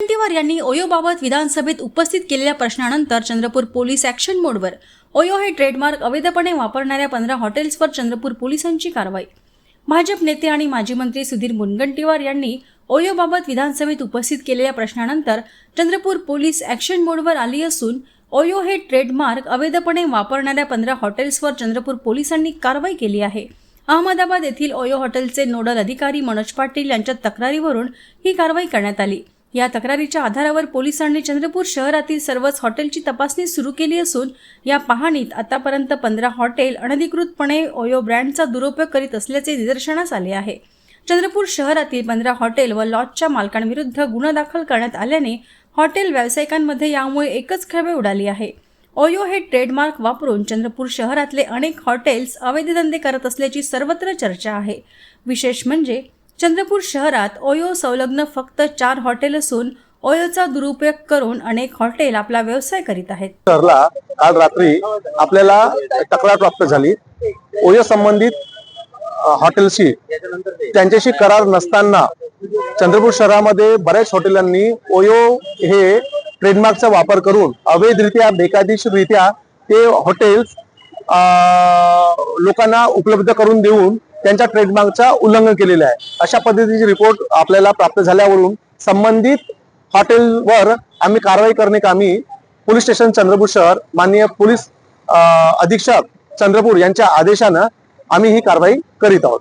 मुनगंटीवार यांनी ओयोबाबत विधानसभेत उपस्थित केलेल्या प्रश्नानंतर चंद्रपूर पोलीस ॲक्शन मोडवर. ओयो हे ट्रेडमार्क अवैधपणे वापरणाऱ्या पंधरा हॉटेल्सवर चंद्रपूर पोलिसांची कारवाई. भाजप नेते आणि माजी मंत्री सुधीर मुनगंटीवार यांनी ओयोबाबत विधानसभेत उपस्थित केलेल्या प्रश्नानंतर चंद्रपूर पोलीस ॲक्शन मोडवर आली असून ओयो हे ट्रेडमार्क अवैधपणे वापरणाऱ्या पंधरा हॉटेल्सवर चंद्रपूर पोलिसांनी कारवाई केली आहे. अहमदाबाद येथील ओयो हॉटेलचे नोडल अधिकारी मनोज पाटील यांच्या तक्रारीवरून ही कारवाई करण्यात आली. या तक्रारीच्या आधारावर पोलिसांनी चंद्रपूर शहरातील सर्वच हॉटेलची तपासणी सुरू केली असून या पाहणीत आतापर्यंत पंधरा हॉटेल अनधिकृतपणे ओयो ब्रँडचा दुरुपयोग करीत असल्याचे निदर्शनास आले आहे. चंद्रपूर शहरातील पंधरा हॉटेल व लॉजच्या मालकांविरुद्ध गुन्हा दाखल करण्यात आल्याने हॉटेल व्यावसायिकांमध्ये यामुळे एकच खळबळ उडाली आहे. ओयो हे ट्रेडमार्क वापरून चंद्रपूर शहरातले अनेक हॉटेल्स अवैध धंदे करत असल्याची सर्वत्र चर्चा आहे. विशेष म्हणजे चंद्रपूर शहरात ओयो संलग्न फक्त चार हॉटेल असून ओयोचा दुरुपयोग करून अनेक हॉटेल आपला व्यवसाय करीत आहेत. शहरला काल रात्री आपल्याला तक्रार प्राप्त झाली. ओयो संबंधित हॉटेलशी त्यांच्याशी करार नसताना चंद्रपूर शहरामध्ये बऱ्याच हॉटेलांनी ओयो हे ट्रेडमार्कचा वापर करून अवैधरित्या बेकायदेशीररित्या ते हॉटेल्स लोकांना उपलब्ध करून देऊन त्यांच्या ट्रेडमार्कचा उल्लंघन केलेलं आहे. अशा पद्धतीची रिपोर्ट आपल्याला प्राप्त झाल्यावरून संबंधित हॉटेलवर आम्ही कारवाई करणे कामी पोलीस स्टेशन चंद्रपूर शहर माननीय पोलीस अधीक्षक चंद्रपूर यांच्या आदेशानं आम्ही ही कारवाई करीत आहोत.